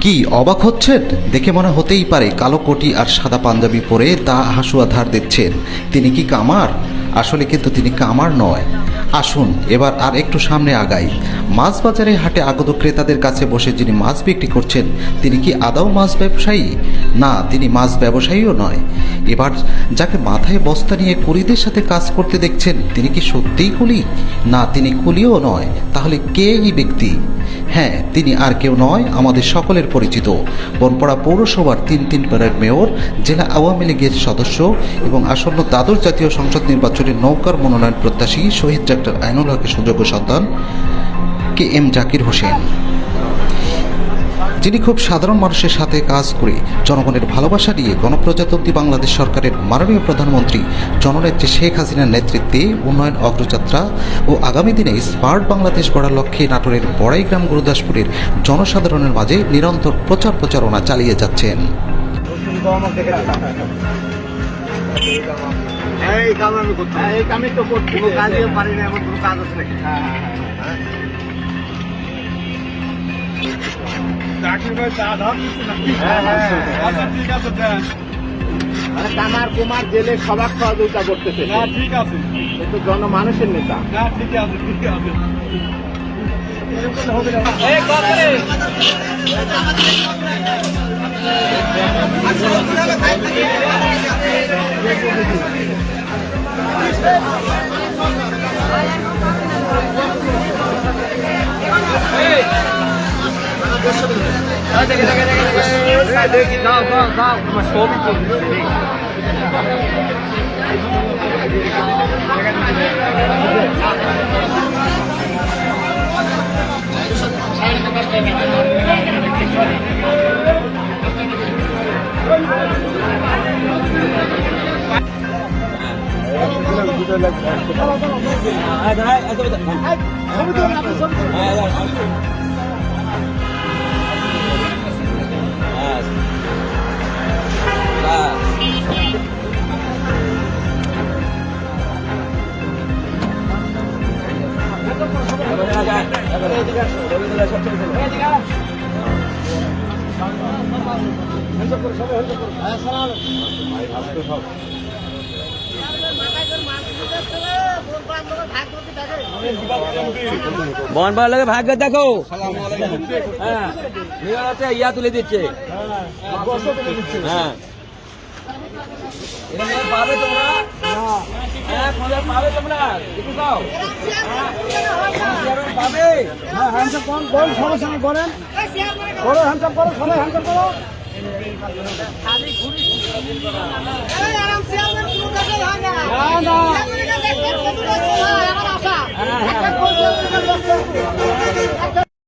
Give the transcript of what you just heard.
কি অবাক হচ্ছেন? দেখে মনে হতেই পারে কালো কোটি আর সাদা পাঞ্জাবি পরে তা হাসুয়া ধার দিচ্ছেন তিনি কি কামার? আসলে কিন্তু তিনি কামার নয়। আসুন, এবার আর একটু সামনে আগাই। মাছ বাজারে হাটে আগত ক্রেতাদের কাছে বসে যিনি মাছ বিক্রি করছেন, তিনি কি আদাও মাছ ব্যবসায়ী? না, তিনি মাছ ব্যবসায়ীও নয়। এবার যাকে মাথায় বস্তা নিয়ে কুলিদের সাথে কাজ করতে দেখছেন, তিনি কি সত্যিই কুলি? না, তিনি কুলিও নয়। তাহলে কে এই ব্যক্তি? হ্যাঁ তিনি আর কেউ নয়, আমাদের সকলের পরিচিত। বনপাড়া পৌরসভার তিন তিন পাড়ার মেয়র, জেলা আওয়ামী লীগের সদস্য এবং আসন্ন দ্বাদশ জাতীয় সংসদ নির্বাচনে নৌকার মনোনয়ন প্রত্যাশী শহীদ ডাক্তার আইনুল হকের সুযোগ্য সন্তান কে এম জাকির হোসেন। যিনি খুব সাধারণ মানুষের সাথে কাজ করে জনগণের ভালোবাসা নিয়ে গণপ্রজাতন্ত্রী বাংলাদেশ সরকারের মাননীয় প্রধানমন্ত্রী জননেত্রী শেখ হাসিনার নেতৃত্বে উন্নয়ন অগ্রযাত্রা ও আগামী দিনে স্মার্ট বাংলাদেশ গড়ার লক্ষ্যে নাটোরের বড়াইগ্রাম গুরুদাসপুরের জনসাধারণের মাঝে নিরন্তর প্রচার প্রচারণা চালিয়ে যাচ্ছেন। এই কাম আমি করছি এই কামই তো করছি। কোনো কাজে পারি না এমন কোনো কাজ আছে নাকি? হ্যাঁ, হ্যাঁ, হ্যাঁ। মানে কামার কুমার জেলে সবার সহযোগিতা করতেছে। ঠিক আছে। কিন্তু জনমানুষের নেতা। না ঠিক আছে ঠিক আছে। যাও যাও যাও। তোমার ছবি তুলছি বন ভালো লাগে ভাগ্য দেখো। হ্যাঁ। ইয়া তুলে দিচ্ছে। হ্যাঁ। পাবে তোমরা? হ্যাঁ। পাবে তোমরা। দেখে হ্যাঁ হ্যান্ডসাপ করেন করেন। সবার সঙ্গে করেন করো হ্যান্ডসাপ